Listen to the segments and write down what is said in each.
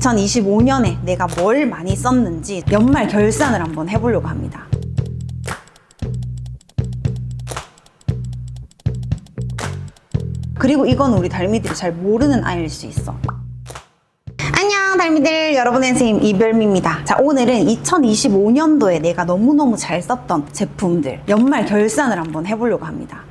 2025년에 내가 뭘 많이 썼는지 연말 결산을 한번 해보려고 합니다. 그리고 이건 우리 달미들이 잘 모르는 아이일 수 있어. 안녕 달미들 여러분의 선생님 이별미입니다 자 오늘은 2025년도에 내가 너무너무 잘 썼던 제품들 연말 결산을 한번 해보려고 합니다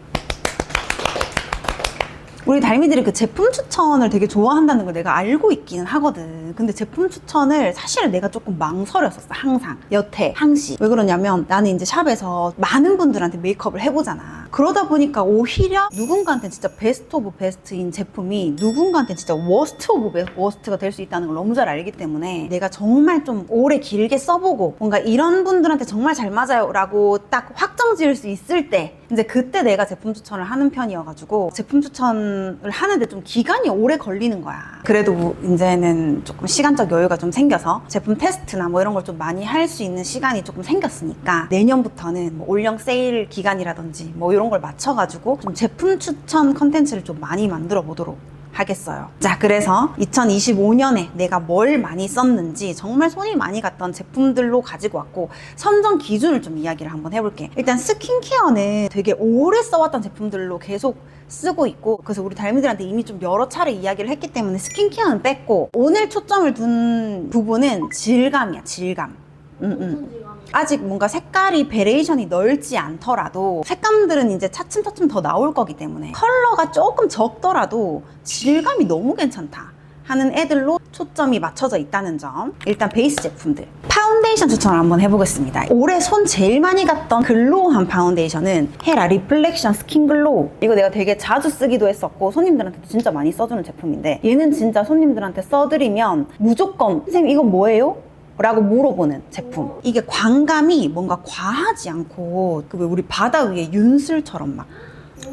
우리 달미들이 그 제품 추천을 되게 좋아한다는 걸 내가 알고 있기는 하거든. 근데 제품 추천을 사실 내가 조금 망설였었어, 항상. 여태, 항시. 왜 그러냐면 나는 이제 샵에서 많은 분들한테 메이크업을 해보잖아. 그러다 보니까 오히려 누군가한테 진짜 베스트 오브 베스트인 제품이 누군가한테 진짜 워스트 오브 베- 워스트가 될 수 있다는 걸 너무 잘 알기 때문에 내가 정말 좀 오래 길게 써보고 뭔가 이런 분들한테 정말 잘 맞아요 라고 딱 확정 지을 수 있을 때 이제 그때 내가 제품 추천을 하는 편이어가지고 제품 추천을 하는데 좀 기간이 오래 걸리는 거야. 그래도 이제는 조금 시간적 여유가 좀 생겨서 제품 테스트나 뭐 이런 걸 좀 많이 할 수 있는 시간이 조금 생겼으니까 내년부터는 뭐 올영 세일 기간이라든지 뭐 이런 걸 맞춰가지고 좀 제품 추천 컨텐츠를 좀 많이 만들어 보도록 하겠어요. 자, 그래서 2025년에 내가 뭘 많이 썼는지 정말 손이 많이 갔던 제품들로 가지고 왔고 선정 기준을 좀 이야기를 한번 해볼게. 일단 스킨케어는 되게 오래 써왔던 제품들로 계속 쓰고 있고 그래서 우리 달미들한테 이미 좀 여러 차례 이야기를 했기 때문에 스킨케어는 뺐고 오늘 초점을 둔 부분은 질감이야, 질감. 음, 음. 아직 뭔가 색깔이 베레이션이 넓지 않더라도 색감들은 이제 차츰차츰 더 나올 거기 때문에 컬러가 조금 적더라도 질감이 너무 괜찮다 하는 애들로 초점이 맞춰져 있다는 점 일단 베이스 제품들 파운데이션 추천을 한번 해보겠습니다 올해 손 제일 많이 갔던 글로우한 파운데이션은 헤라 리플렉션 스킨 글로우 이거 내가 되게 자주 쓰기도 했었고 손님들한테도 진짜 많이 써주는 제품인데 얘는 진짜 손님들한테 써드리면 무조건 선생님 이건 뭐예요? 라고 물어보는 제품. 이게 광감이 뭔가 과하지 않고 그 왜 우리 바다 위에 윤슬처럼 막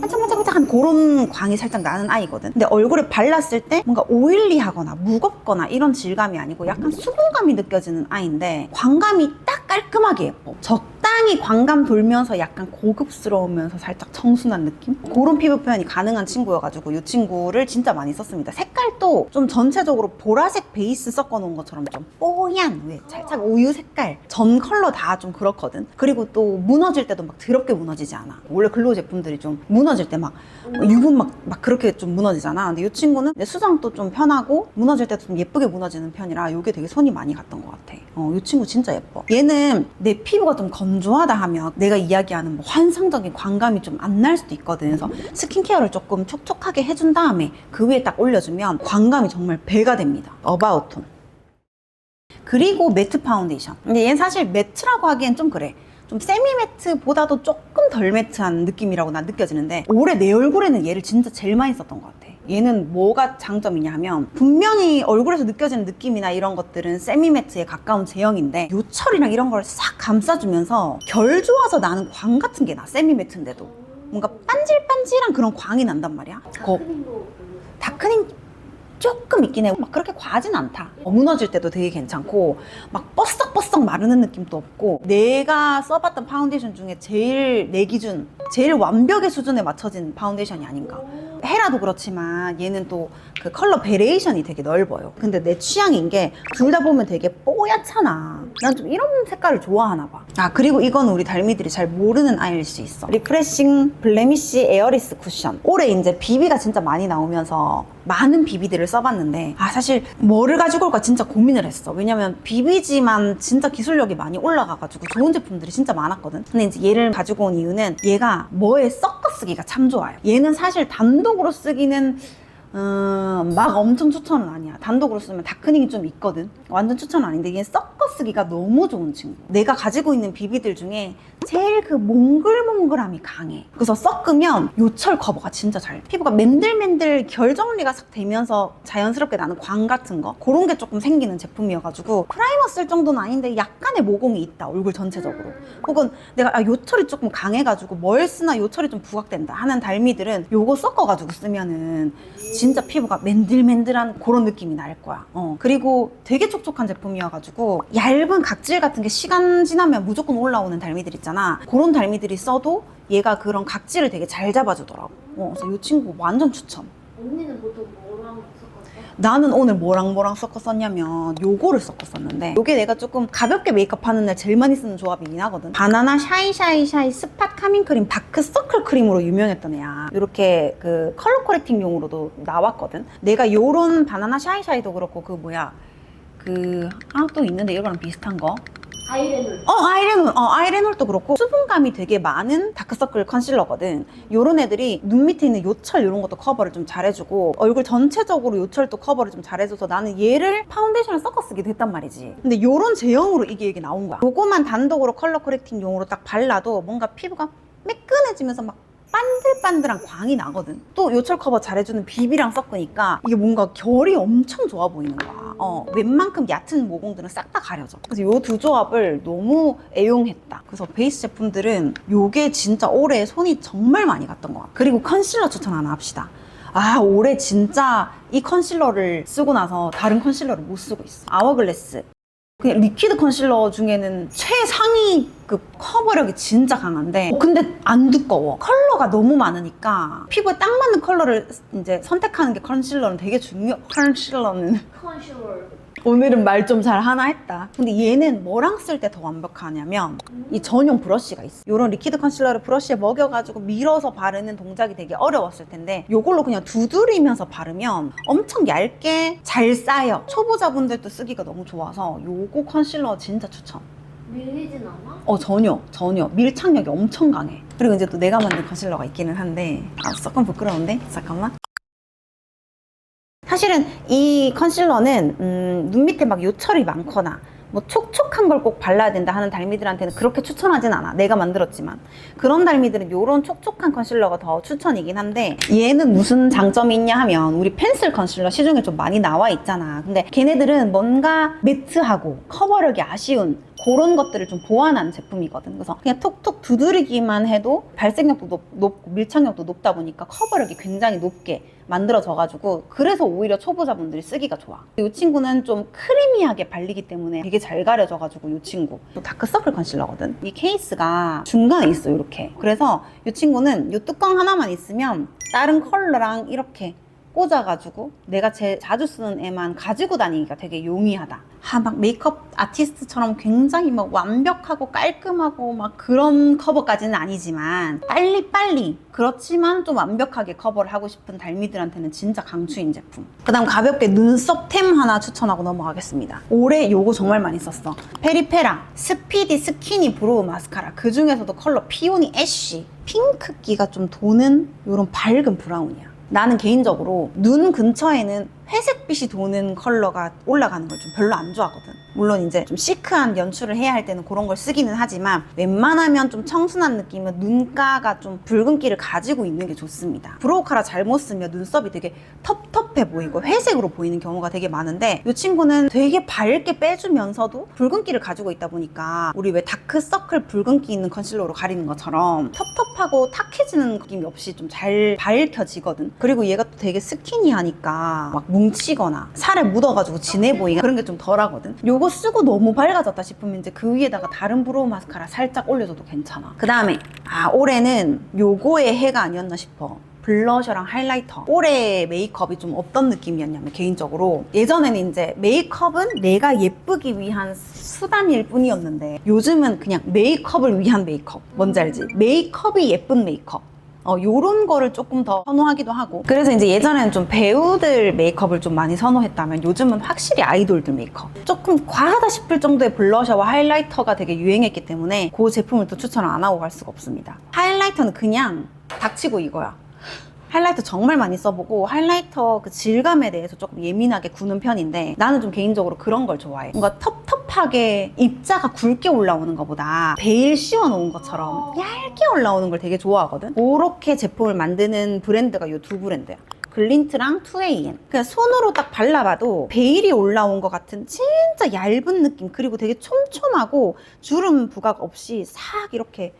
반짝반짝반짝 한 그런 광이 살짝 나는 아이거든. 근데 얼굴에 발랐을 때 뭔가 오일리하거나 무겁거나 이런 질감이 아니고 약간 수분감이 느껴지는 아이인데 광감이 딱 깔끔하게 예뻐. 적당히 광감 돌면서 약간 고급스러우면서 살짝 청순한 느낌? 그런 피부 표현이 가능한 친구여가지고 이 친구를 진짜 많이 썼습니다. 색깔도 좀 전체적으로 보라색 베이스 섞어놓은 것처럼 좀 뽀얀 왜 살짝 우유 색깔 전 컬러 다 좀 그렇거든. 그리고 또 무너질 때도 막 더럽게 무너지지 않아. 원래 글로우 제품들이 좀 무너질 때 막 유분 막, 막 그렇게 좀 무너지잖아. 근데 이 친구는 내 수정도 좀 편하고 무너질 때도 좀 예쁘게 무너지는 편이라 이게 되게 손이 많이 갔던 것 같아. 어, 이 친구 진짜 예뻐. 얘는 내 피부가 좀 건조하다 하면 내가 이야기하는 뭐 환상적인 광감이 좀 안 날 수도 있거든. 그래서 스킨케어를 조금 촉촉하게 해준 다음에 그 위에 딱 올려주면 광감이 정말 배가 됩니다. 어바웃 톤. 그리고 매트 파운데이션. 근데 얘는 사실 매트라고 하기엔 좀 그래. 좀 세미 매트보다도 조금 덜 매트한 느낌이라고 난 느껴지는데 올해 내 얼굴에는 얘를 진짜 제일 많이 썼던 것 같아. 얘는 뭐가 장점이냐 하면 분명히 얼굴에서 느껴지는 느낌이나 이런 것들은 세미 매트에 가까운 제형인데 요철이랑 이런 걸 싹 감싸주면서 결 좋아서 나는 광 같은 게 나. 세미 매트인데도. 뭔가 반질반질한 그런 광이 난단 말이야. 거, 다크닝 조금 있긴 해. 막 그렇게 과하진 않다. 어, 무너질 때도 되게 괜찮고, 막 뻐썩뻐 썩 마르는 느낌도 없고, 내가 써봤던 파운데이션 중에 제일 내 기준, 제일 완벽의 수준에 맞춰진 파운데이션이 아닌가. 헤라도 그렇지만 얘는 또 그 컬러 베레이션이 되게 넓어요. 근데 내 취향인 게 둘 다 보면 되게 뽀얗잖아. 난 좀 이런 색깔을 좋아하나 봐. 아, 그리고 이건 우리 달미들이 잘 모르는 아이일 수 있어. 리프레싱 블레미쉬 에어리스 쿠션. 올해 이제 비비가 진짜 많이 나오면서 많은 비비들을 써봤는데, 아, 사실 뭐를 가지고 올까 진짜 고민을 했어. 왜냐면 비비지만 진짜 기술력이 많이 올라가가지고 좋은 제품들이 진짜 많았거든. 근데 이제 얘를 가지고 온 이유는 얘가 뭐에 섞어 쓰기가 참 좋아요. 얘는 사실 단독으로 쓰기는 음, 막 엄청 추천은 아니야. 단독으로 쓰면 다크닝이 좀 있거든. 완전 추천은 아닌데 얘 섞어 쓰기가 너무 좋은 친구. 내가 가지고 있는 비비들 중에 제일 그 몽글몽글함이 강해. 그래서 섞으면 요철 커버가 진짜 잘. 돼. 피부가 맨들맨들 결 정리가 싹 되면서 자연스럽게 나는 광 같은 거 그런 게 조금 생기는 제품이어가지고 프라이머 쓸 정도는 아닌데 약간의 모공이 있다 얼굴 전체적으로. 혹은 내가 아, 요철이 조금 강해가지고 뭘 쓰나 요철이 좀 부각된다 하는 달미들은 요거 섞어가지고 쓰면은 진짜 피부가 맨들맨들한 그런 느낌이 날 거야. 어. 그리고 되게 촉촉한 제품이어가지고 얇은 각질 같은 게 시간 지나면 무조건 올라오는 달미들 있잖아. 그런 달미들이 써도 얘가 그런 각질을 되게 잘 잡아주더라고. 어, 그래서 이 친구 완전 추천. 언니는 보통 섞어요? 나는 오늘 뭐랑 뭐랑 섞어 썼냐면 요거를 섞어 썼는데 요게 내가 조금 가볍게 메이크업 하는 날 제일 많이 쓰는 조합이긴 하거든. 바나나 샤이샤이샤이 스팟 카밍 크림 다크 서클 크림으로 유명했던 애야. 이렇게 그 컬러 코렉팅용으로도 나왔거든. 내가 요런 바나나 샤이샤이도 그렇고 그 뭐야? 그아또 있는데 이거랑 비슷한 거 아이레놀. 어, 아이레놀. 어, 아이레놀도 그렇고 수분감이 되게 많은 다크서클 컨실러거든. 요런 애들이 눈 밑에 있는 요철 이런 것도 커버를 좀 잘해주고 얼굴 전체적으로 요철도 커버를 좀 잘해줘서 나는 얘를 파운데이션을 섞어 쓰기도 했단 말이지. 근데 요런 제형으로 이게 이게 나온 거야. 요거만 단독으로 컬러 코렉팅용으로 딱 발라도 뭔가 피부가 매끈해지면서 막 반들반들한 광이 나거든. 또 요철 커버 잘해주는 비비랑 섞으니까 이게 뭔가 결이 엄청 좋아 보이는 거야. 어, 웬만큼 얕은 모공들은 싹 다 가려져. 그래서 요 두 조합을 너무 애용했다. 그래서 베이스 제품들은 요게 진짜 올해 손이 정말 많이 갔던 것 같아. 그리고 컨실러 추천 하나 합시다. 아, 올해 진짜 이 컨실러를 쓰고 나서 다른 컨실러를 못 쓰고 있어. 아워글래스. 그냥 리퀴드 컨실러 중에는 최상위급 커버력이 진짜 강한데 어, 근데 안 두꺼워 컬러가 너무 많으니까 피부에 딱 맞는 컬러를 이제 선택하는 게 컨실러는 되게 중요 컨실러는 컨실러. 오늘은 말 좀 잘 하나 했다. 근데 얘는 뭐랑 쓸 때 더 완벽하냐면 이 전용 브러쉬가 있어. 이런 리퀴드 컨실러를 브러쉬에 먹여가지고 밀어서 바르는 동작이 되게 어려웠을 텐데 이걸로 그냥 두드리면서 바르면 엄청 얇게 잘 쌓여. 초보자분들도 쓰기가 너무 좋아서 요거 컨실러 진짜 추천. 밀리진 않아? 어 전혀 전혀. 밀착력이 엄청 강해. 그리고 이제 또 내가 만든 컨실러가 있기는 한데. 아 조금 부끄러운데? 잠깐만 사실은 이 컨실러는 음, 눈 밑에 막 요철이 많거나 뭐 촉촉한 걸 꼭 발라야 된다 하는 달미들한테는 그렇게 추천하진 않아. 내가 만들었지만. 그런 달미들은 요런 촉촉한 컨실러가 더 추천이긴 한데 얘는 무슨 장점이 있냐 하면 우리 펜슬 컨실러 시중에 좀 많이 나와 있잖아. 근데 걔네들은 뭔가 매트하고 커버력이 아쉬운 그런 것들을 좀 보완한 제품이거든. 그래서 그냥 톡톡 두드리기만 해도 발색력도 높, 높고 밀착력도 높다 보니까 커버력이 굉장히 높게 만들어져가지고 그래서 오히려 초보자분들이 쓰기가 좋아. 이 친구는 좀 크리미하게 발리기 때문에 되게 잘 가려져가지고 이 친구 또 다크서클 컨실러거든. 이 케이스가 중간에 있어 이렇게. 그래서 이 친구는 이 뚜껑 하나만 있으면 다른 컬러랑 이렇게 꽂아가지고 내가 제일 자주 쓰는 애만 가지고 다니기가 되게 용이하다. 아, 막 메이크업 아티스트처럼 굉장히 막 완벽하고 깔끔하고 막 그런 커버까지는 아니지만 빨리빨리 그렇지만 좀 완벽하게 커버를 하고 싶은 달미들한테는 진짜 강추인 제품. 그 다음 가볍게 눈썹템 하나 추천하고 넘어가겠습니다. 올해 요거 정말 많이 썼어. 페리페라 스피디 스키니 브로우 마스카라 그 중에서도 컬러 피오니 애쉬 핑크기가 좀 도는 요런 밝은 브라운이야. 나는 개인적으로 눈 근처에는 회색빛이 도는 컬러가 올라가는 걸 좀 별로 안 좋아하거든. 물론 이제 좀 시크한 연출을 해야 할 때는 그런 걸 쓰기는 하지만 웬만하면 좀 청순한 느낌은 눈가가 좀 붉은기를 가지고 있는 게 좋습니다. 브로우 카라 잘못 쓰면 눈썹이 되게 텁텁해 보이고 회색으로 보이는 경우가 되게 많은데 이 친구는 되게 밝게 빼주면서도 붉은기를 가지고 있다 보니까 우리 왜 다크서클 붉은기 있는 컨실러로 가리는 것처럼 텁텁하고 탁해지는 느낌이 없이 좀 잘 밝혀지거든. 그리고 얘가 또 되게 스키니하니까 막 뭉치거나 살에 묻어가지고 진해 보이가 그런 게 좀 덜하거든. 요거 쓰고 너무 밝아졌다 싶으면 이제 그 위에다가 다른 브로우 마스카라 살짝 올려줘도 괜찮아. 그 다음에 아 올해는 요거의 해가 아니었나 싶어. 블러셔랑 하이라이터. 올해 메이크업이 좀 어떤 느낌이었냐면 개인적으로 예전에는 이제 메이크업은 내가 예쁘기 위한 수단일 뿐이었는데 요즘은 그냥 메이크업을 위한 메이크업. 뭔지 알지? 메이크업이 예쁜 메이크업. 어, 요런 거를 조금 더 선호하기도 하고. 그래서 이제 예전에는 좀 배우들 메이크업을 좀 많이 선호했다면 요즘은 확실히 아이돌들 메이크업. 조금 과하다 싶을 정도의 블러셔와 하이라이터가 되게 유행했기 때문에 그 제품을 또 추천을 안 하고 갈 수가 없습니다. 하이라이터는 그냥 닥치고 이거야. 하이라이터 정말 많이 써보고 하이라이터 그 질감에 대해서 조금 예민하게 구는 편인데 나는 좀 개인적으로 그런 걸 좋아해. 뭔가 텁텁하게 입자가 굵게 올라오는 것보다 베일 씌워놓은 것처럼 얇게 올라오는 걸 되게 좋아하거든. 그렇게 제품을 만드는 브랜드가 이 두 브랜드야. 글린트랑 2AM. 그냥 손으로 딱 발라봐도 베일이 올라온 것 같은 진짜 얇은 느낌 그리고 되게 촘촘하고 주름 부각 없이 싹 이렇게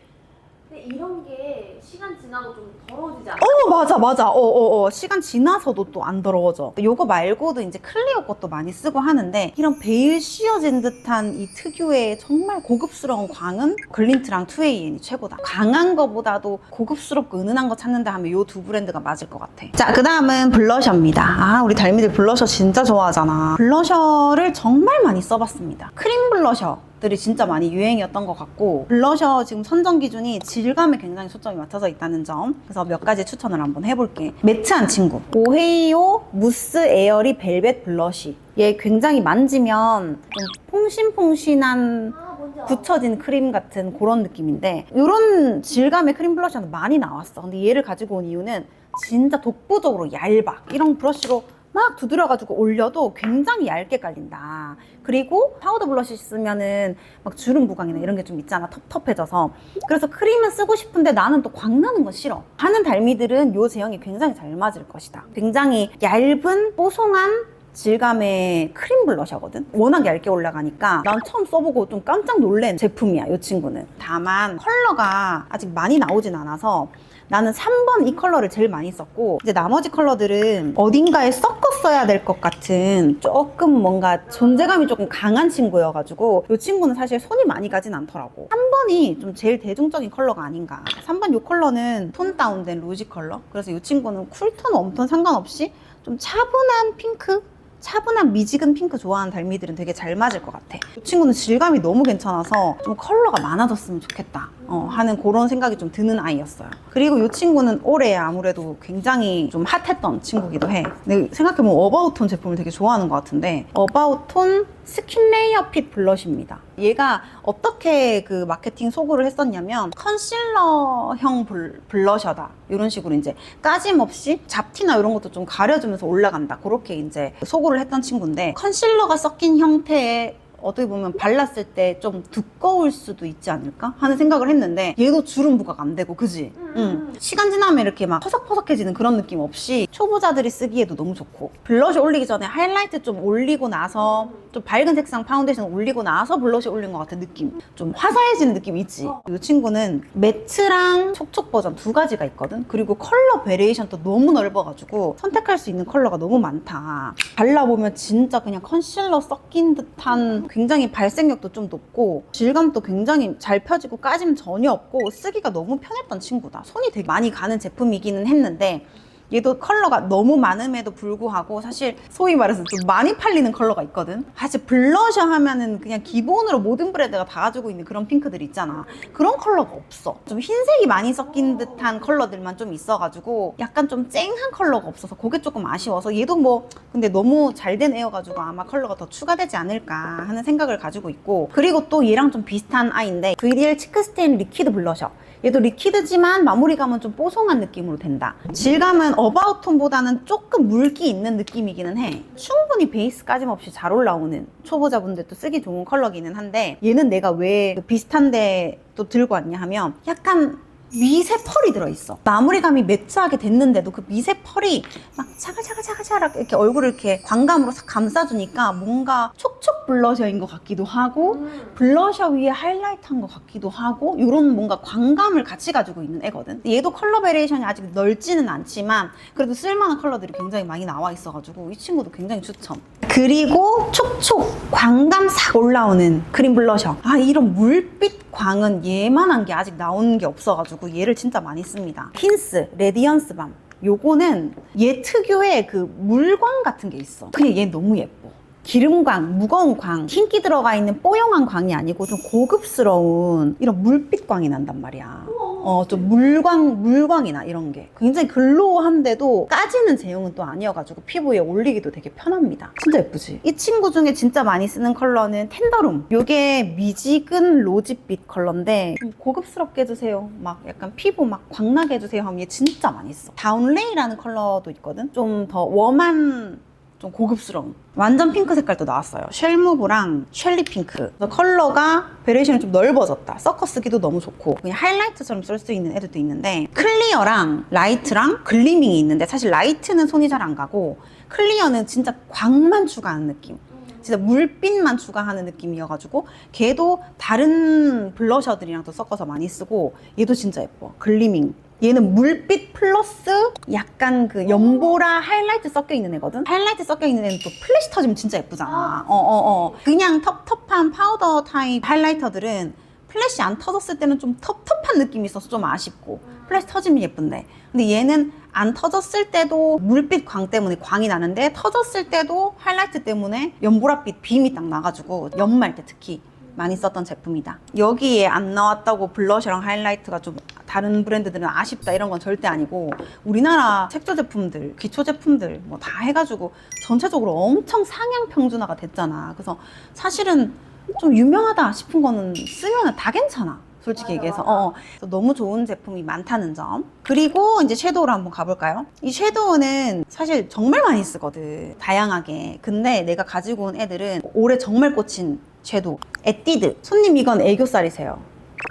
이런 게 시간 지나고 좀 더러워지지 않아? 어 맞아 맞아. 어 어 어. 시간 지나서도 또 안 더러워져. 요거 말고도 이제 클리오 것도 많이 쓰고 하는데 이런 베일 씌어진 듯한 이 특유의 정말 고급스러운 광은 글린트랑 2AN이 최고다. 강한 거보다도 고급스럽고 은은한 거 찾는다 하면 요 두 브랜드가 맞을 것 같아. 자 그 다음은 블러셔입니다. 아 우리 달미들 블러셔 진짜 좋아하잖아. 블러셔를 정말 많이 써봤습니다. 크림 블러셔 들이 진짜 많이 유행이었던 것 같고 블러셔 지금 선정 기준이 질감에 굉장히 초점이 맞춰져 있다는 점. 그래서 몇 가지 추천을 한번 해볼게. 매트한 친구. 오헤이오 무스 에어리 벨벳 블러쉬 얘 굉장히 만지면 좀 퐁신퐁신한. 붙여진 크림 같은 그런 느낌인데 이런 질감의 크림 블러셔는 많이 나왔어. 근데 얘를 가지고 온 이유는 진짜 독보적으로 얇아. 이런 브러쉬로 막 두드려가지고 올려도 굉장히 얇게 깔린다 그리고 파우더 블러쉬 쓰면은 막 주름 부각이나 이런 게 좀 있잖아 텁텁해져서 그래서 크림은 쓰고 싶은데 나는 또 광나는 거 싫어 하는 달미들은 요 제형이 굉장히 잘 맞을 것이다 굉장히 얇은 뽀송한 질감의 크림 블러셔거든. 워낙 얇게 올라가니까 난 처음 써보고 좀 깜짝 놀란 제품이야, 이 친구는. 다만 컬러가 아직 많이 나오진 않아서 나는 3번 이 컬러를 제일 많이 썼고 이제 나머지 컬러들은 어딘가에 섞어 써야 될 것 같은 조금 뭔가 존재감이 조금 강한 친구여가지고 이 친구는 사실 손이 많이 가진 않더라고. 3번이 좀 제일 대중적인 컬러가 아닌가. 3번 이 컬러는 톤 다운된 로지 컬러? 그래서 이 친구는 쿨톤 웜톤 상관없이 좀 차분한 핑크 차분한 미지근 핑크 좋아하는 달미들은 되게 잘 맞을 것 같아. 이 친구는 질감이 너무 괜찮아서 좀 컬러가 많아졌으면 좋겠다 어, 하는 그런 생각이 좀 드는 아이였어요. 그리고 이 친구는 올해 아무래도 굉장히 좀 핫했던 친구기도 해. 근데 생각해보면 어바웃톤 제품을 되게 좋아하는 것 같은데 어바웃톤 스킨 레이어 핏 블러쉬입니다. 얘가 어떻게 그 마케팅 소구를 했었냐면 컨실러형 블, 블러셔다 이런 식으로 이제 까짐 없이 잡티나 이런 것도 좀 가려주면서 올라간다 그렇게 이제 소구를 했던 친구인데 컨실러가 섞인 형태의 어떻게 보면 발랐을 때 좀 두꺼울 수도 있지 않을까 하는 생각을 했는데 얘도 주름 부각 안 되고 그지? 음, 응. 음. 시간 지나면 이렇게 막 퍼석퍼석해지는 그런 느낌 없이 초보자들이 쓰기에도 너무 좋고. 블러셔 올리기 전에 하이라이트 좀 올리고 나서 좀 밝은 색상 파운데이션 올리고 나서 블러셔 올린 것 같은 느낌. 좀 화사해지는 느낌 있지. 어. 이 친구는 매트랑 촉촉 버전 두 가지가 있거든. 그리고 컬러 베리에이션도 너무 넓어가지고 선택할 수 있는 컬러가 너무 많다. 발라보면 진짜 그냥 컨실러 섞인 듯한 굉장히 발색력도 좀 높고 질감도 굉장히 잘 펴지고 까짐 전혀 없고 쓰기가 너무 편했던 친구다 손이 되게 많이 가는 제품이기는 했는데 얘도 컬러가 너무 많음에도 불구하고 사실 소위 말해서 좀 많이 팔리는 컬러가 있거든. 사실 블러셔 하면은 그냥 기본으로 모든 브랜드가 다 가지고 있는 그런 핑크들 있잖아. 그런 컬러가 없어. 좀 흰색이 많이 섞인 듯한 컬러들만 좀 있어가지고 약간 좀 쨍한 컬러가 없어서 그게 조금 아쉬워서 얘도 뭐 근데 너무 잘 된 애여가지고 아마 컬러가 더 추가되지 않을까 하는 생각을 가지고 있고 그리고 또 얘랑 좀 비슷한 아이인데 VDL 치크스테인 리퀴드 블러셔. 얘도 리퀴드지만 마무리감은 좀 뽀송한 느낌으로 된다. 질감은 어바웃톤보다는 조금 물기 있는 느낌이기는 해. 충분히 베이스 까짐 없이 잘 올라오는 초보자분들도 쓰기 좋은 컬러기는 한데 얘는 내가 왜그 비슷한데 또 들고 왔냐 하면 약간 미세 펄이 들어있어. 마무리감이 매트하게 됐는데도 그 미세 펄이 막 차글차글차글차글 이렇게 얼굴을 이렇게 광감으로 싹 감싸주니까 뭔가 촉촉 블러셔인 것 같기도 하고 음. 블러셔 위에 하이라이트 한 것 같기도 하고 이런 뭔가 광감을 같이 가지고 있는 애거든 얘도 컬러 베리에이션이 아직 넓지는 않지만 그래도 쓸만한 컬러들이 굉장히 많이 나와 있어가지고 이 친구도 굉장히 추천 그리고 촉촉 광감 싹 올라오는 크림 블러셔 아 이런 물빛 광은 얘만한 게 아직 나오는 게 없어가지고 얘를 진짜 많이 씁니다. 힌스 레디언스 밤. 요거는 얘 특유의 그 물광 같은 게 있어. 그냥 얘 너무 예뻐 기름광, 무거운 광, 흰기 들어가 있는 뽀용한 광이 아니고 좀 고급스러운 이런 물빛 광이 난단 말이야. 어, 좀 물광, 물광이나 이런 게. 굉장히 글로우한데도 까지는 제형은 또 아니어가지고 피부에 올리기도 되게 편합니다. 진짜 예쁘지? 이 친구 중에 진짜 많이 쓰는 컬러는 텐더룸. 요게 미지근 로지빛 컬러인데 좀 고급스럽게 해주세요. 막 약간 피부 막 광나게 해주세요 하면 얘 진짜 많이 써. 다운레이라는 컬러도 있거든? 좀 더 웜한 좀 고급스러운. 완전 핑크 색깔도 나왔어요. 쉘무브랑 쉘리 핑크. 컬러가 베리에이션이 좀 넓어졌다. 섞어 쓰기도 너무 좋고. 그냥 하이라이트처럼 쓸 수 있는 애들도 있는데 클리어랑 라이트랑 글리밍이 있는데 사실 라이트는 손이 잘 안 가고 클리어는 진짜 광만 추가하는 느낌. 진짜 물빛만 추가하는 느낌이어가지고 걔도 다른 블러셔들이랑 또 섞어서 많이 쓰고 얘도 진짜 예뻐. 글리밍. 얘는 물빛 플러스 약간 그 연보라 하이라이트 섞여 있는 애거든. 하이라이트 섞여 있는 애는 또 플래시 터지면 진짜 예쁘잖아. 아, 어, 어, 어. 그냥 텁텁한 파우더 타입 하이라이터들은 플래시 안 터졌을 때는 좀 텁텁한 느낌이 있어서 좀 아쉽고 플래시 터지면 예쁜데 근데 얘는 안 터졌을 때도 물빛 광 때문에 광이 나는데 터졌을 때도 하이라이트 때문에 연보라빛 빔이 딱 나가지고 연말 때 특히 많이 썼던 제품이다. 여기에 안 나왔다고 블러셔랑 하이라이트가 좀 다른 브랜드들은 아쉽다 이런 건 절대 아니고 우리나라 색조 제품들, 기초 제품들 뭐 다 해가지고 전체적으로 엄청 상향 평준화가 됐잖아. 그래서 사실은 좀 유명하다 싶은 거는 쓰면 다 괜찮아. 솔직히 얘기해서. 어, 그래서 너무 좋은 제품이 많다는 점. 그리고 이제 섀도우로 한번 가볼까요? 이 섀도우는 사실 정말 많이 쓰거든. 다양하게. 근데 내가 가지고 온 애들은 올해 정말 꽂힌 섀도우. 에뛰드. 손님 이건 애교살이세요.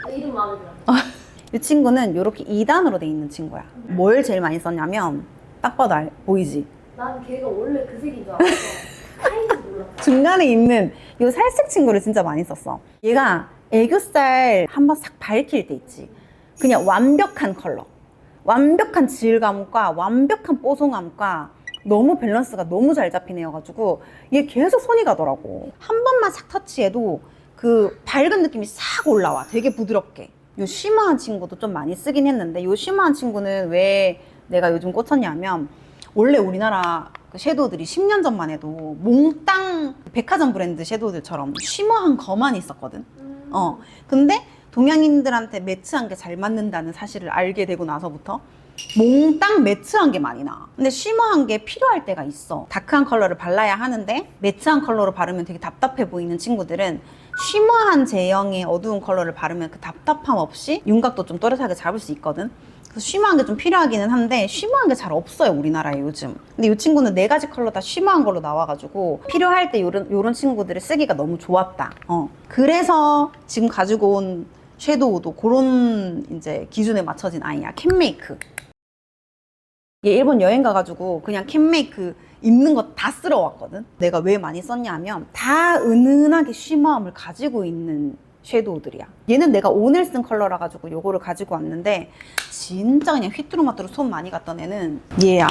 아, 이름 마음에 들어. 이 친구는 이렇게 2단으로 돼 있는 친구야. 뭘 제일 많이 썼냐면 딱 봐도 알, 보이지? 난 걔가 원래 그 색인 줄 알았어. 하인지 몰랐어. 중간에 있는 이 살색 친구를 진짜 많이 썼어. 얘가 애교살 한번 싹 밝힐 때 있지. 그냥 완벽한 컬러. 완벽한 질감과 완벽한 뽀송함과 너무 밸런스가 너무 잘 잡힌 애여가지고 얘 계속 손이 가더라고. 한 번만 싹 터치해도 그 밝은 느낌이 싹 올라와. 되게 부드럽게. 요 쉬머한 친구도 좀 많이 쓰긴 했는데 요 쉬머한 친구는 왜 내가 요즘 꽂혔냐면 원래 우리나라 그 섀도우들이 10년 전만 해도 몽땅 백화점 브랜드 섀도우들처럼 쉬머한 거만 있었거든. 음. 어. 근데 동양인들한테 매트한 게 잘 맞는다는 사실을 알게 되고 나서부터 몽땅 매트한 게 많이 나. 근데 쉬머한 게 필요할 때가 있어. 다크한 컬러를 발라야 하는데 매트한 컬러로 바르면 되게 답답해 보이는 친구들은 쉬머한 제형의 어두운 컬러를 바르면 그 답답함 없이 윤곽도 좀 또렷하게 잡을 수 있거든. 그래서 쉬머한 게 좀 필요하기는 한데 쉬머한 게 잘 없어요 우리나라에 요즘. 근데 이 친구는 네 가지 컬러 다 쉬머한 걸로 나와가지고 필요할 때 요런 요런 친구들을 쓰기가 너무 좋았다. 어. 그래서 지금 가지고 온 섀도우도 그런 이제 기준에 맞춰진 아이야. 캔메이크. 얘 일본 여행 가가지고 그냥 캔메이크 있는 거 다 쓸어 왔거든. 내가 왜 많이 썼냐면 다 은은하게 쉬머함을 가지고 있는 섀도우들이야. 얘는 내가 오늘 쓴 컬러라 가지고 요거를 가지고 왔는데 진짜 그냥 휘뚜루마뚜루 손 많이 갔던 애는 얘야.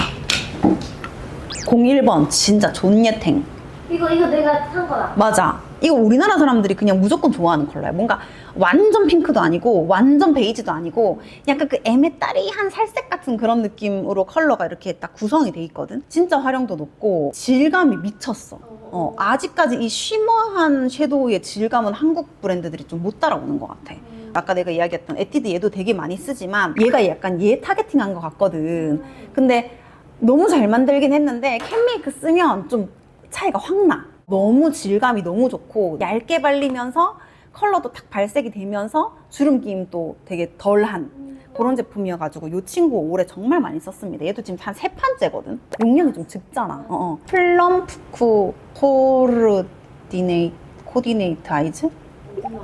01번 진짜 존예탱. 이거 이거 내가 산 거다. 맞아. 이거 우리나라 사람들이 그냥 무조건 좋아하는 컬러야. 뭔가 완전 핑크도 아니고 완전 베이지도 아니고 약간 그 애매따리한 살색 같은 그런 느낌으로 컬러가 이렇게 딱 구성이 돼 있거든. 진짜 활용도 높고 질감이 미쳤어. 어, 아직까지 이 쉬머한 섀도우의 질감은 한국 브랜드들이 좀 못 따라오는 것 같아. 음. 아까 내가 이야기했던 에뛰드 얘도 되게 많이 쓰지만 얘가 약간 얘 타겟팅한 것 같거든. 근데 너무 잘 만들긴 했는데 캔메이크 쓰면 좀 차이가 확 나. 너무 질감이 너무 좋고 얇게 발리면서 컬러도 딱 발색이 되면서 주름 끼임도 되게 덜한 그런 제품이어가지고 이 친구 올해 정말 많이 썼습니다. 얘도 지금 한 세 판째거든. 용량이 좀 적잖아. 어, 어. 플럼 푸쿠 코르디네이 코디네이트 아이즈? 어디 나온 거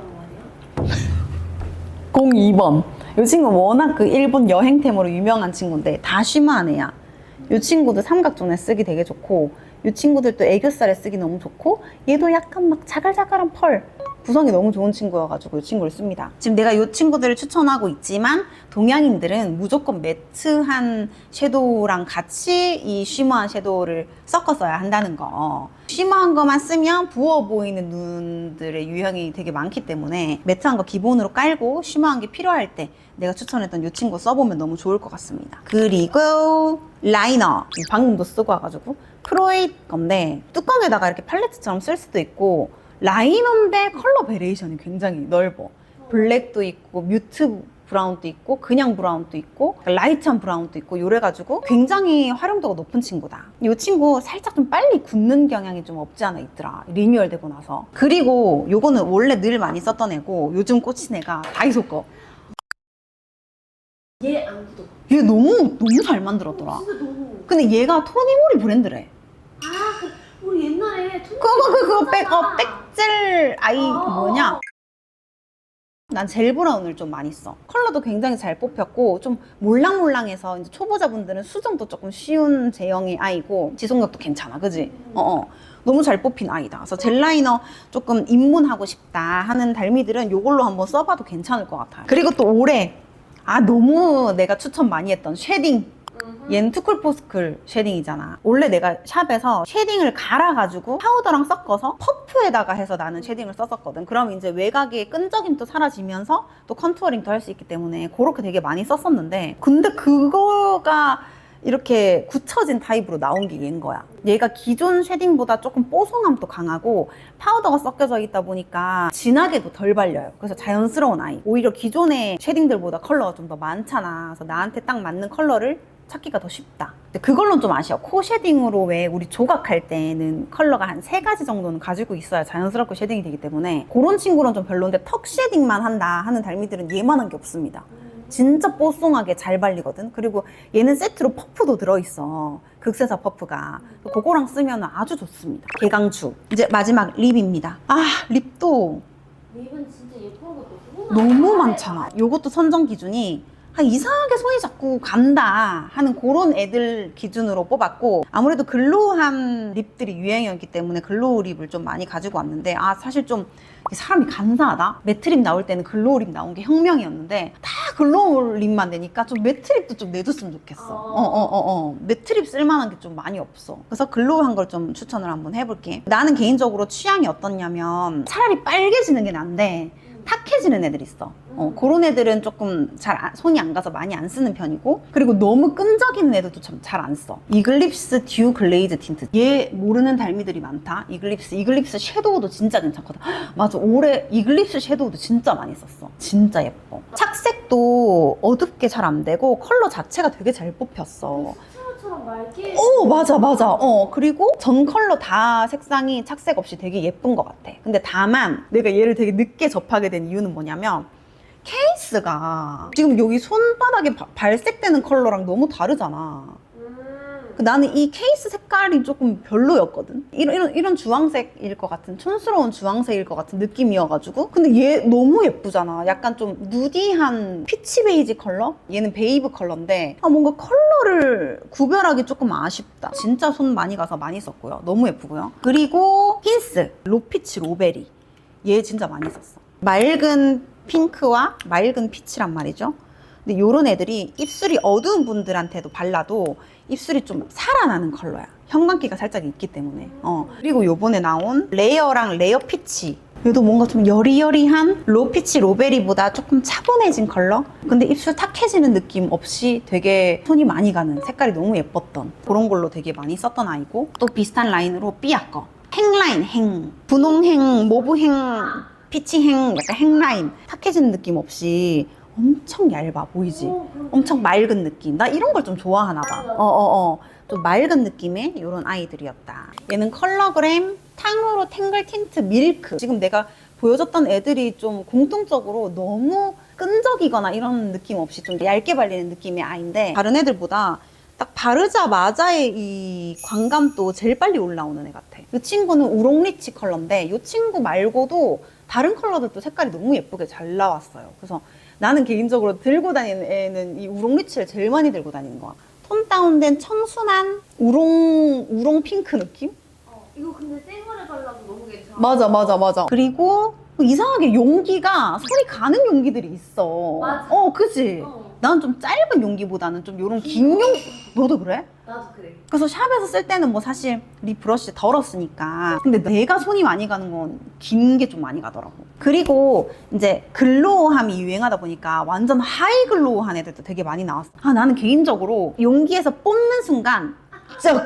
아니야? 02번. 이 친구 워낙 그 일본 여행템으로 유명한 친구인데 다 쉬마한 애야. 이 친구도 삼각존에 쓰기 되게 좋고 이 친구들도 애교살에 쓰기 너무 좋고 얘도 약간 막 자갈자갈한 펄 구성이 너무 좋은 친구여가지고 이 친구를 씁니다. 지금 내가 이 친구들을 추천하고 있지만 동양인들은 무조건 매트한 섀도우랑 같이 이 쉬머한 섀도우를 섞어 써야 한다는 거. 쉬머한 거만 쓰면 부어 보이는 눈들의 유형이 되게 많기 때문에 매트한 거 기본으로 깔고 쉬머한 게 필요할 때 내가 추천했던 이 친구 써보면 너무 좋을 것 같습니다. 그리고 라이너 방금도 쓰고 와가지고 프로에잇 건데 뚜껑에다가 이렇게 팔레트처럼 쓸 수도 있고 라이너인데 컬러 베리에이션이 굉장히 넓어. 블랙도 있고 뮤트 브라운도 있고 그냥 브라운도 있고 라이트한 브라운도 있고 요래가지고 굉장히 활용도가 높은 친구다. 이 친구 살짝 좀 빨리 굳는 경향이 좀 없지 않아 있더라. 리뉴얼 되고 나서. 그리고 요거는 원래 늘 많이 썼던 애고 요즘 꽂힌 애가 다이소 거. 얘 안 굳어. 얘 너무 너무 잘 만들었더라. 근데 얘가 토니모리 브랜드래. 우리 옛날에 톤- 그거 그 그거 백, 어, 아이 그 어. 뭐냐? 난 젤 브라운을 좀 많이 써. 컬러도 굉장히 잘 뽑혔고 좀 몰랑몰랑해서 이제 초보자분들은 수정도 조금 쉬운 제형의 아이고 지속력도 괜찮아, 그지? 어, 어. 너무 잘 뽑힌 아이다. 그래서 젤 라이너 조금 입문하고 싶다 하는 달미들은 이걸로 한번 써봐도 괜찮을 것 같아요. 그리고 또 올해 아 너무 내가 추천 많이 했던 쉐딩 얘는 투쿨포스쿨 쉐딩이잖아. 원래 내가 샵에서 쉐딩을 갈아가지고 파우더랑 섞어서 퍼프에다가 해서 나는 쉐딩을 썼었거든. 그럼 이제 외곽의 끈적임도 사라지면서 또 컨투어링도 할 수 있기 때문에 그렇게 되게 많이 썼었는데 근데 그거가 이렇게 굳혀진 타입으로 나온 게 얘인 거야. 얘가 기존 쉐딩보다 조금 뽀송함도 강하고 파우더가 섞여져 있다 보니까 진하게도 덜 발려요. 그래서 자연스러운 아이. 오히려 기존의 쉐딩들보다 컬러가 좀 더 많잖아. 그래서 나한테 딱 맞는 컬러를 찾기가 더 쉽다. 근데 그걸로는 좀 아쉬워. 코 쉐딩으로 왜 우리 조각할 때는 컬러가 한 세 가지 정도는 가지고 있어야 자연스럽게 쉐딩이 되기 때문에 그런 친구는 좀 별로인데 턱 쉐딩만 한다 하는 달미들은 얘만한 게 없습니다. 진짜 뽀송하게 잘 발리거든. 그리고 얘는 세트로 퍼프도 들어있어. 극세사 퍼프가. 그거랑 쓰면 아주 좋습니다. 개강추. 이제 마지막 립입니다. 아, 립도 립은 진짜 예쁜 것도 너무 많잖아. 요것도 선정 기준이 한 이상하게 손이 자꾸 간다 하는 그런 애들 기준으로 뽑았고 아무래도 글로우한 립들이 유행이었기 때문에 글로우 립을 좀 많이 가지고 왔는데 아 사실 좀 사람이 간사하다? 매트 립 나올 때는 글로우 립 나온 게 혁명이었는데 다 글로우 립만 내니까 좀 매트 립도 좀 내줬으면 좋겠어. 어. 어어어어. 매트 립 쓸만한 게 좀 많이 없어. 그래서 글로우한 걸 좀 추천을 한번 해볼게. 나는 개인적으로 취향이 어떻냐면 차라리 빨개지는 게 난데 탁해지는 애들 있어. 어, 그런 애들은 조금 잘 안- 손이 안 가서 많이 안 쓰는 편이고 그리고 너무 끈적이는 애들도 참 잘 안 써. 이글립스 듀 글레이즈 틴트. 얘 모르는 달미들이 많다. 이글립스 이글립스 섀도우도 진짜 괜찮거든. 헉, 맞아. 올해 이글립스 섀도우도 진짜 많이 썼어. 진짜 예뻐. 착색도 어둡게 잘 안 되고 컬러 자체가 되게 잘 뽑혔어. 스타일처럼 맑게 어 맞아 맞아. 어 그리고 전 컬러 다 색상이 착색 없이 되게 예쁜 것 같아. 근데 다만 내가 얘를 되게 늦게 접하게 된 이유는 뭐냐면 케이스가 지금 여기 손바닥에 바- 발색되는 컬러랑 너무 다르잖아 나는 이 케이스 색깔이 조금 별로였거든. 이런, 이런, 이런 주황색일 것 같은, 촌스러운 주황색일 것 같은 느낌이어가지고. 근데 얘 너무 예쁘잖아. 약간 좀 누디한 피치 베이지 컬러? 얘는 베이브 컬러인데, 아, 뭔가 컬러를 구별하기 조금 아쉽다. 진짜 손 많이 가서 많이 썼고요. 너무 예쁘고요. 그리고 힌스, 로피치 로베리. 얘 진짜 많이 썼어. 맑은 핑크와 맑은 피치란 말이죠. 근데 요런 애들이 입술이 어두운 분들한테도 발라도 입술이 좀 살아나는 컬러야. 형광기가 살짝 있기 때문에. 어. 그리고 요번에 나온 레이어랑 레이어 피치. 얘도 뭔가 좀 여리여리한 로피치 로베리보다 조금 차분해진 컬러? 근데 입술 탁해지는 느낌 없이 되게 손이 많이 가는 색깔이 너무 예뻤던 그런 걸로 되게 많이 썼던 아이고 또 비슷한 라인으로 삐아 거. 행라인, 행. 분홍행, 모브행, 피치행, 약간 행라인. 탁해지는 느낌 없이 엄청 얇아 보이지? 엄청 맑은 느낌. 나 이런 걸 좀 좋아하나 봐. 어어 어. 좀 맑은 느낌의 이런 아이들이었다. 얘는 컬러그램 탕후루 탱글 틴트 밀크. 지금 내가 보여줬던 애들이 좀 공통적으로 너무 끈적이거나 이런 느낌 없이 좀 얇게 발리는 느낌의 아이인데 다른 애들보다 딱 바르자마자의 이 광감도 제일 빨리 올라오는 애 같아. 이 친구는 우롱리치 컬러인데 이 친구 말고도 다른 컬러들도 색깔이 너무 예쁘게 잘 나왔어요. 그래서 나는 개인적으로 들고 다니는 애는 이 우롱리치를 제일 많이 들고 다니는 거야. 톤 다운된 청순한 우롱 우롱 핑크 느낌? 어, 이거 근데 생얼에 발라도 너무 괜찮아 맞아 맞아 맞아. 그리고 이상하게 용기가 손이 가는 용기들이 있어. 맞아. 어, 그지? 어, 나는 좀 짧은 용기보다는 좀 요런 긴 용. 너도 그래? 나도 그래 그래서 샵에서 쓸 때는 뭐 사실 립 브러쉬 덜었으니까. 근데 내가 손이 많이 가는 건 긴 게 좀 많이 가더라고. 그리고 이제 글로우함이 유행하다 보니까 완전 하이 글로우한 애들도 되게 많이 나왔어. 아, 나는 개인적으로 용기에서 뽑는 순간 쩍!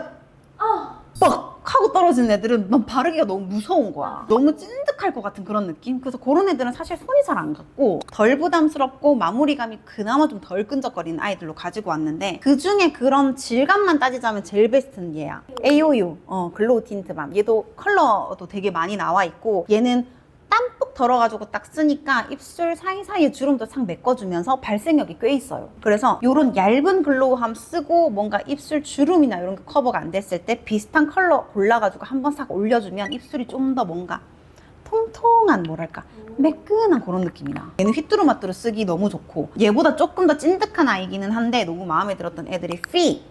아 뻑! 하고 떨어지는 애들은 난 바르기가 너무 무서운 거야. 너무 찐득할 것 같은 그런 느낌? 그래서 그런 애들은 사실 손이 잘 안 갔고 덜 부담스럽고 마무리감이 그나마 좀 덜 끈적거리는 아이들로 가지고 왔는데 그 중에 그런 질감만 따지자면 제일 베스트는 얘야. AOU 어, 글로우 틴트밤. 얘도 컬러도 되게 많이 나와 있고 얘는 땀뿍 덜어가지고 딱 쓰니까 입술 사이사이에 주름도 싹 메꿔주면서 발색력이 꽤 있어요. 그래서 이런 얇은 글로우함 쓰고 뭔가 입술 주름이나 이런 게 커버가 안 됐을 때 비슷한 컬러 골라가지고 한번 싹 올려주면 입술이 좀 더 뭔가 통통한 뭐랄까 매끈한 그런 느낌이 나. 얘는 휘뚜루마뚜루 쓰기 너무 좋고 얘보다 조금 더 찐득한 아이기는 한데 너무 마음에 들었던 애들이 피.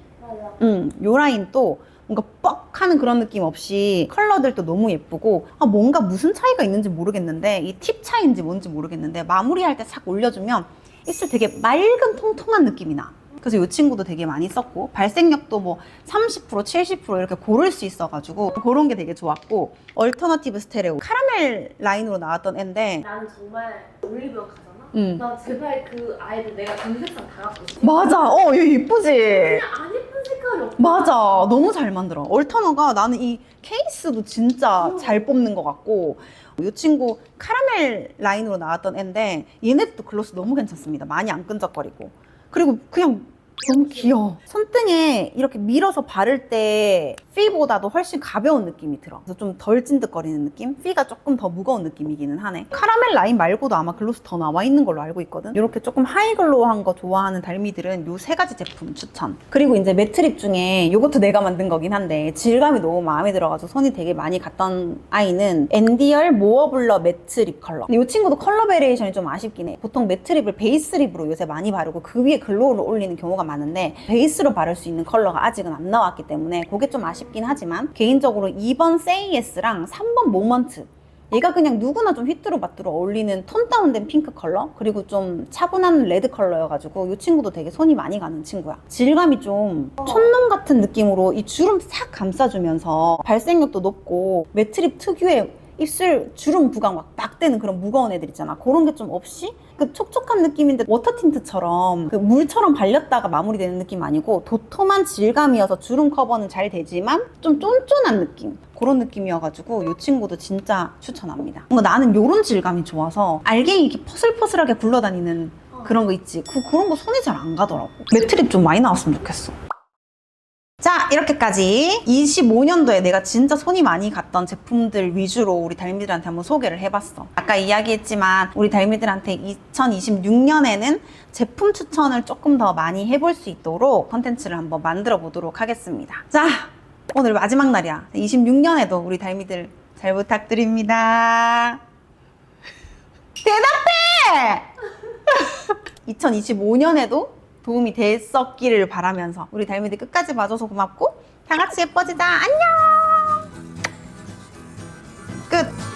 음, 요 라인 또 뭔가 뻑 하는 그런 느낌 없이 컬러들도 너무 예쁘고 아, 뭔가 무슨 차이가 있는지 모르겠는데 이 팁 차이인지 뭔지 모르겠는데 마무리할 때 싹 올려주면 입술 되게 맑은 통통한 느낌이 나. 그래서 이 친구도 되게 많이 썼고 발색력도 뭐 30% 70% 이렇게 고를 수 있어가지고 그런 게 되게 좋았고 얼터너티브 스테레오 카라멜 라인으로 나왔던 앤데 나는 정말 올리브영 가잖 아. 음. 나 제발 그 아이들 내가 검색상 다 갖고 싶어. 맞아 어얘 예쁘지 그냥 안 예쁜 색깔이 없어. 맞아 너무 잘 만들어 얼터너가 나는 이 케이스도 진짜 잘 뽑는 것 같고 이 친구 카라멜 라인으로 나왔던 앤데 얘네도 글로스 너무 괜찮습니다 많이 안 끈적거리고 그리고 그냥 너무 귀여워. 손등에 이렇게 밀어서 바를 때 피보다도 훨씬 가벼운 느낌이 들어. 그래서 좀 덜 찐득거리는 느낌? 피가 조금 더 무거운 느낌이기는 하네. 카라멜 라인 말고도 아마 글로스 더 나와 있는 걸로 알고 있거든. 이렇게 조금 하이글로우한 거 좋아하는 달미들은 요 세 가지 제품 추천. 그리고 이제 매트립 중에 이것도 내가 만든 거긴 한데 질감이 너무 마음에 들어가지고 손이 되게 많이 갔던 아이는 엔디얼 모어블러 매트립 컬러. 이 친구도 컬러 베리에이션이 좀 아쉽긴 해. 보통 매트립을 베이스 립으로 요새 많이 바르고 그 위에 글로우를 올리는 경우가 많은데 베이스로 바를 수 있는 컬러가 아직은 안 나왔기 때문에 그게 좀 아쉽긴 하지만 개인적으로 2번 세이에스랑 3번 모먼트 얘가 그냥 누구나 좀 휘뚜루마뚜루 어울리는 톤 다운된 핑크 컬러 그리고 좀 차분한 레드 컬러여가지고 이 친구도 되게 손이 많이 가는 친구야. 질감이 좀 촌농 같은 느낌으로 이 주름 싹 감싸주면서 발색력도 높고 매트립 특유의 입술 주름 부각 막 빡대는 그런 무거운 애들 있잖아. 그런 게 좀 없이 그 촉촉한 느낌인데 워터 틴트처럼 그 물처럼 발렸다가 마무리되는 느낌 아니고 도톰한 질감이어서 주름 커버는 잘 되지만 좀 쫀쫀한 느낌. 그런 느낌이어가지고 이 친구도 진짜 추천합니다. 뭔가 나는 이런 질감이 좋아서 알갱이 이렇게 퍼슬퍼슬하게 굴러다니는 그런 거 있지. 그, 그런 거 손이 잘 안 가더라고. 매트립 좀 많이 나왔으면 좋겠어 자 이렇게까지 25년도에 내가 진짜 손이 많이 갔던 제품들 위주로 우리 달미들한테 한번 소개를 해봤어. 아까 이야기했지만 우리 달미들한테 2026년에는 제품 추천을 조금 더 많이 해볼 수 있도록 컨텐츠를 한번 만들어 보도록 하겠습니다. 자 오늘 마지막 날이야. 26년에도 우리 달미들 잘 부탁드립니다. 대답해! 2025년에도 도움이 됐었기를 바라면서 우리 달미들 끝까지 봐줘서 고맙고 다 같이 예뻐지자. 안녕! 끝!